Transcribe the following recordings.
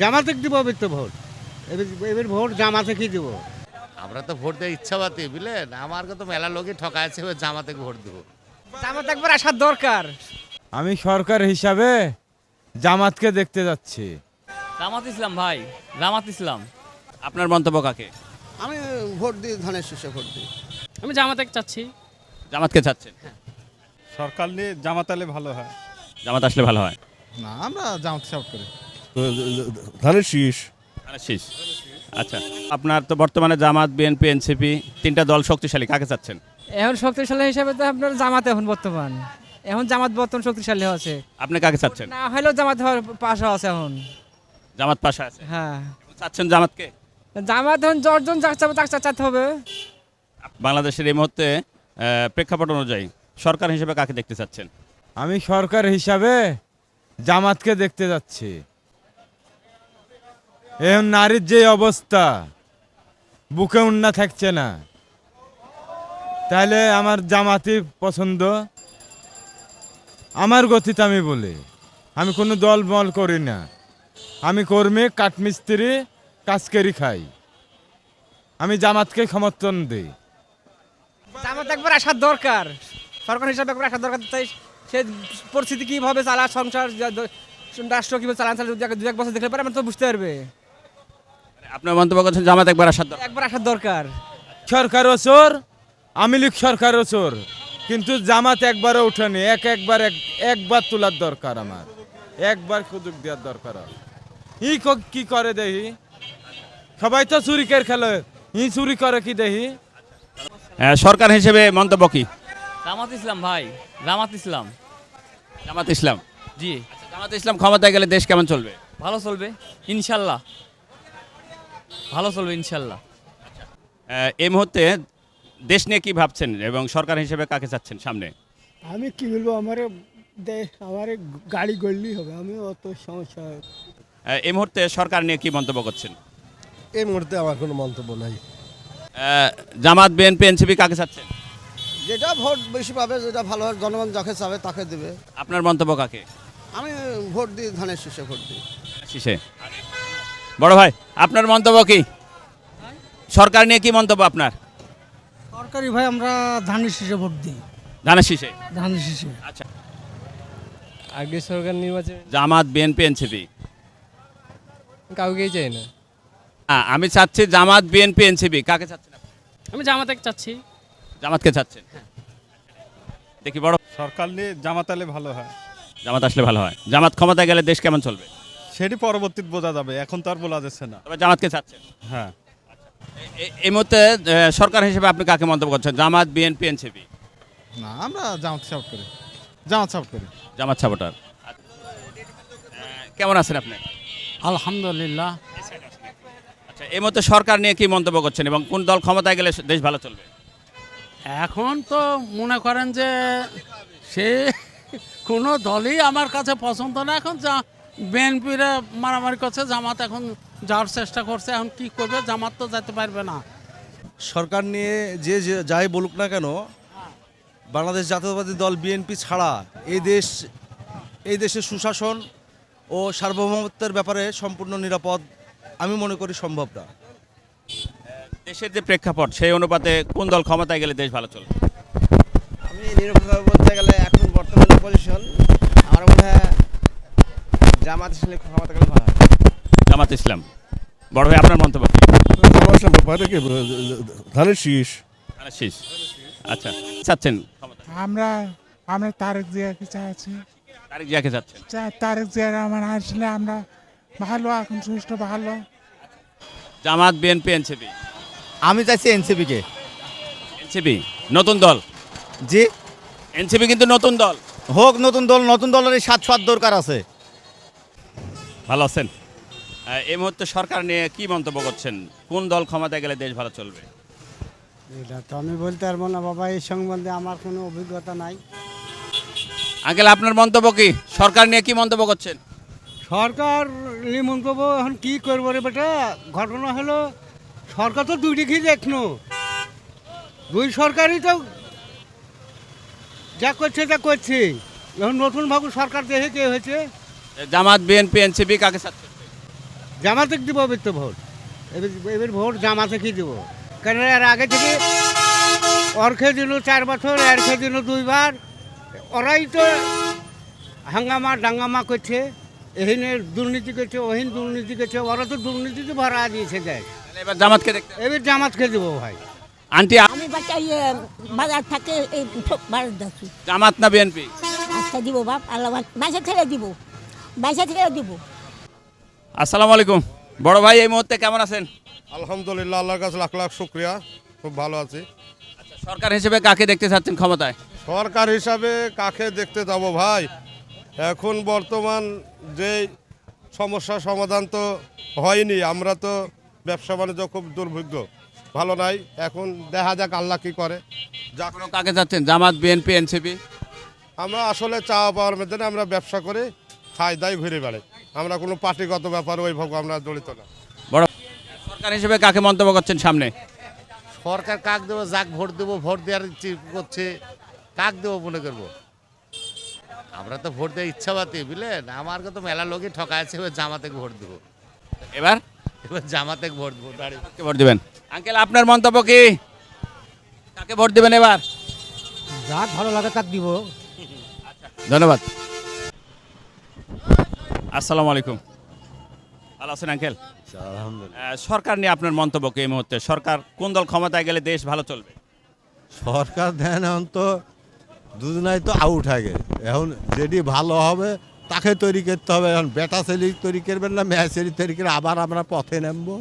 জামাতে দিব এবার তো ভোট। এবার এবার ভোট জামাতে কি দিব। আমরা তো ভোট দেওয়ার ইচ্ছাবাদী বুঝলেন? আমার তো মেলা লোকই ঠকা আছে এবার জামাতে ভোট দেবো। জামাত একবার আসার দরকার। আমি সরকার হিসাবে জামাতকে দেখতে যাচ্ছি। জামাত ইসলাম ভাই জামাত ইসলাম। আপনার মন্তব্য কাকে? আমি ভোট দিই ধানের শীষে ভোট দিই। আমি জামাতে চাচ্ছি। জামাতকে চাচ্ছেন? সরকার নিয়ে জামাতালে ভালো হয়। জামাত আসলে ভালো হয়। না আমরা জামাত সাপোর্ট করি। ধানের শীষ। শেষ। আচ্ছা আপনার তো বর্তমানে জামাত বিএনপি এনসিপি তিনটা দল শক্তিশালী কাকে চাচ্ছেন? এখন শক্তিশালী হিসাবে তো আপনার জামাত এখন বর্তমান। এখন জামাত বর্তমান শক্তিশালী আছে। আপনি কাকে চাচ্ছেন? না হলেও জামাত হওয়ার পাশা আছে এখন। জামাত পাশা আছে? হ্যাঁ। চাচ্ছেন জামাতকে? জামাত এখন জর্জন যাক চাবে তাক চাচাতে হবে। বাংলাদেশের এই মুহূর্তে প্রেক্ষাপট অনুযায়ী সরকার হিসেবে কাকে দেখতে চাচ্ছেন? আমি সরকার হিসাবে জামাতকে দেখতে যাচ্ছি। এখন নারীর যে অবস্থা, বুকে উন্না থাকছে না। তাহলে আমার জামাতই পছন্দ? আমার গতিতে আমি বলি, আমি কোনো দল মল করি না। আমি কর্মী, কাঠমিস্ত্রি কাজ করি খাই। আমি জামাতকে সমর্থন দিই। জামাত একবার আসার দরকার। সরকার হিসাবে একবার আসার দরকার। তাই সে পরিস্থিতি কীভাবে চালা সংসার রাষ্ট্র কীভাবে চালান চালান দু এক বছর দেখলে পরে আমরা তো বুঝতে পারবে। আপনার মন্তব্য করছেন জামাত একবার আসার দরকার। একবার আসার দরকার। সরকারও চোর আমি লীগ সরকারও চোর কিন্তু জামাত একবারও উঠেনি এক একবার এক একবার তোলার দরকার আমার। একবার সুযোগ দেওয়ার দরকার ই কি করে দেখি সবাই তো চুরি করে খেলে। ই চুরি করে কি দেখি আহ, সরকার হিসেবে মন্তব্য কি? জামাত ইসলাম ভাই জামাত ইসলাম। জামাত ইসলাম? জি। আচ্ছা, জামাত ইসলাম ক্ষমতায় গেলে দেশ কেমন চলবে? ভালো চলবে ইনশাল্লাহ। ভালো চলবে ইনশাল্লাহ। এই মুহূর্তে দেশ নিয়ে কি ভাবছেন এবং সরকার হিসেবে কাকে চাচ্ছেন সামনে? আমি কি বলব আমার দেশ আমার গাড়ি গড়লেই হবে আমি অত সমস্যা এই মুহূর্তে সরকার নিয়ে কি মন্তব্য করছেন? এই মুহূর্তে আমার কোনো মন্তব্য নাই। জামাত বিএনপি এনসিপি কাকে চাচ্ছেন? যেটা ভোট বেশি পাবে যেটা ভালো হয় জনগণ যাকে চাবে তাকে দেবে। আপনার মন্তব্য কাকে? আমি ভোট দিই ধানের শীষে ভোট দিই। শীষে। বড় ভাই আপনার মন্তব্য কি? সরকার নিয়ে কি মন্তব্য আপনার? সরকারি ভাই আমরা ধানের শীষে ভোট দিই। ধানের শীষে? ধানের শীষে। আচ্ছা। আগে সরকার নির্বাচন জামাত বিএনপি এনসিপি? কাউকেই চাই না। আমি চাচ্ছি জামাত বিএনপি এনসিপি। কাকে চাচ্ছেন আপনি? আমি জামাতে চাচ্ছি। জামাতকে চাচ্ছেন? দেখি বড় সরকার নিয়ে জামাতালে ভালো হয়। জামাত আসলে ভালো হয়। জামাত ক্ষমতায় গেলে দেশ কেমন চলবে? সেটি পরবর্তীতে বোঝা যাবে। এখন তো আর বলা যাচ্ছে না। তবে জামাতকে চাচ্ছেন হ্যাঁ। এই মুহূর্তে সরকার হিসেবে আপনি কাকে মন্তব্য করছেন? জামাত বিএনপি এনসিপি? না আমরা জামাত সাপোর্ট করি। জামাত সাপোর্ট করি। জামাত সাপোর্টার। কেমন আছেন আপনি? আলহামদুলিল্লাহ। আচ্ছা এই মুহূর্তে সরকার নিয়ে কি মন্তব্য করছেন এবং কোন দল ক্ষমতায় গেলে দেশ ভালো চলবে? এখন তো মনে করেন যে সে কোনো দলই আমার কাছে পছন্দ না। এখন যা বিএনপিরা মারামারি করছে জামাত এখন যাওয়ার চেষ্টা করছে এখন কি করবে জামাত তো যেতে পারবে না। সরকার নিয়ে যে যে যাই বলুক না কেন বাংলাদেশ জাতীয়তাবাদী দল বিএনপি ছাড়া এই দেশ এই দেশের সুশাসন ও সার্বভৌমত্বের ব্যাপারে সম্পূর্ণ নিরাপদ আমি মনে করি সম্ভব না। দেশের যে প্রেক্ষাপট সেই অনুপাতে কোন দল ক্ষমতায় গেলে দেশ ভালো চলবে? আমি নিরপেক্ষ বলতে গেলে এখন বর্তমান পজিশন আমার মনে হয় জামাত ইসলামী ক্ষমতা গেলে ভালো হয়। জামাত ইসলাম। বড় ভাই আপনার মন্তব্য কি? ধানের শীষ। শেষ। আচ্ছা চাচ্ছেন? আমরা আমরা তারেক জিয়াকে চাচ্ছি। তারিখ জিয়াকে চাচ্ছেন? তারেক জিয়ার আমার আসলে আমরা ভালো এখন সুস্থ ভালো। জামাত বিএনপি এনসিপি? আমি চাইছি এনসিপিকে। এনসিপি? নতুন দল? জি। এনসিপি কিন্তু নতুন দল। হোক নতুন দল নতুন দলের সাত সাত দরকার আছে। ভালো আছেন? এই মুহূর্তে সরকার নিয়ে কি মন্তব্য করছেন? কোন দল ক্ষমতায় গেলে দেশ ভালো চলবে? এটা তো আমি বলতে পারব না বাবা। এই সম্বন্ধে আমার কোনো অভিজ্ঞতা নাই। আঙ্কেল আপনার মন্তব্য কি? সরকার নিয়ে কি মন্তব্য করছেন? সরকার মন্তব্য এখন কি করব রে বেটা? ঘটনা হলো সরকার তো দুই দিকেই দেখনো। দুই সরকারই তো যা করছে তা করছে। এখন নতুন ভাবে সরকার দেখে কে হয়েছে? জামাত বিএনপি এনসিপি কাকে চাচ্ছেন জামাতে দিব এবার তো ভোট? এবার এবার ভোট জামাতে কি দিব? কেন এর আগে থেকে ওর খেয়ে দিল চার বছর এর খেয়ে দিল দুইবার। ওরাই তো হাঙ্গামা ডাঙ্গামা করছে এহিনে দুর্নীতি করছে ওহিন দুর্নীতি করছে ওরা তো দুর্নীতিতে ভরা দিয়েছে দেয় এবার জামাতকে দেখতে এবার জামাতকে দেবো ভাই। আন্টি আমি বাচ্চা ইয়ে বাজার থাকে এই বাজার যাচ্ছি জামাত না বিএনপি? আচ্ছা দিব বাপ আল্লাহ বাসা ছেড়ে দিব। বাসা ছেড়ে দিব। আসসালামু আলাইকুম। বড় ভাই এই মুহূর্তে কেমন আছেন? আলহামদুলিল্লাহ আল্লাহর কাছে লাখ লাখ শুক্রিয়া। খুব ভালো আছি। আচ্ছা, সরকার হিসেবে কাকে দেখতে চাচ্ছেন ক্ষমতায়? সরকার হিসাবে কাকে দেখতে যাব ভাই? এখন বর্তমান যে সমস্যা সমাধান তো হয়নি আমরা তো ব্যবসা বাণিজ্য খুব দুর্ভিজ্ঞ ভালো নাই এখন দেখা যাক আল্লাহ কি করে। যা কাকে চাচ্ছেন জামাত বিএনপি এনসিপি? আমরা আসলে চাওয়া পাওয়ার মধ্যে আমরা ব্যবসা করে। খাই দাই ঘুরে বেড়াই আমরা কোনো পার্টিগত ব্যাপার ওইভাবে আমরা জড়িত না। বড় সরকার হিসেবে কাকে মন্তব্য করছেন সামনে? সরকার কাক দেবো যাক ভোট দেবো ভোট দেওয়ার ইচ্ছে করছে কাক দেবো মনে করব। আমরা তো ভোট দেওয়ার ইচ্ছাবাদী বুঝলেন? আমার তো মেলা লোকই ঠকা আছে এবার জামাতে ভোট দেবো। এবার? এবার জামাতে ভোট দেবো দাঁড়িয়ে। ভোট দেবেন? আঙ্কেল আপনার মন্তব্য কি? কাকে ভোট দিবেন এবার? যাক ভালো লাগে তাক দিব। ধন্যবাদ। আসসালামু আলাইকুম। ভালো আছেন আঙ্কেল? সরকার নিয়ে আপনার মন্তব্য কি এই মুহূর্তে? সরকার কোন দল ক্ষমতায় গেলে দেশ ভালো চলবে? সরকার দেন এখন তো দুজনাই তো আউট হয়ে গেছে। এখন যেটি ভালো হবে তাকে তৈরি করতে হবে। এখন বেটা ছেলে তৈরি করবেন না মেয়ে ছেলে তৈরি করে আবার আমরা পথে নামবো।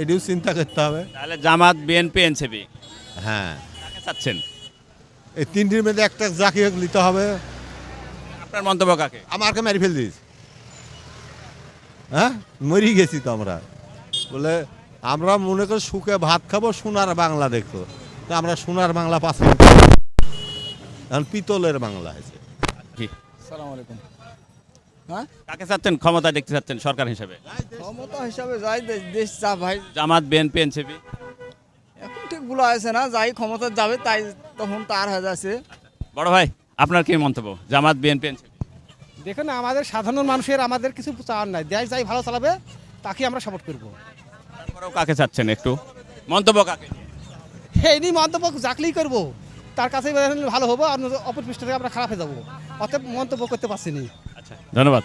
এটিও চিন্তা করতে হবে। তাহলে জামাত বিএনপি এনসিপি হ্যাঁ। চাচ্ছেন? এই তিনটির মধ্যে একটা জাকি নিতে হবে। আপনার মন্তব্য কাকে? আমাকে মেরে ফেল দিস হ্যাঁ? মরি গেছি তো আমরা বলে আমরা মনে করি সুখে ভাত খাব সোনার বাংলা দেখব তো আমরা সোনার বাংলা পাচ্ছি না। এখন পিতলের বাংলা হয়েছে। কি সালাম আলাইকুম। কাকে চাচ্ছেন? ক্ষমতা দেখতে চাচ্ছেন সরকার হিসেবে? ক্ষমতা হিসাবে যাই দেশ যা ভাই। জামাত বিএনপি এনসিপি? এখন ঠিক বলা আছে না যাই ক্ষমতা যাবে তাই তখন তার হয়ে যাচ্ছে। বড় ভাই আপনার কি মন্তব্য? জামাত বিএনপি এনসিপি? দেখুন আমাদের সাধারণ মানুষের আমাদের কিছু চাওয়ার নাই। দেশ যাই ভালো চালাবে তাকে আমরা সাপোর্ট করব। তারপরেও কাকে চাচ্ছেন একটু? মন্তব্য কাকে? এই নিয়ে মন্তব্য যাকলেই করব। তার কাছে ভালো হব আর অপর পৃষ্ঠ থেকে আমরা খারাপ হয়ে যাব। অতএব মন্তব্য করতে পারছি না। আচ্ছা ধন্যবাদ।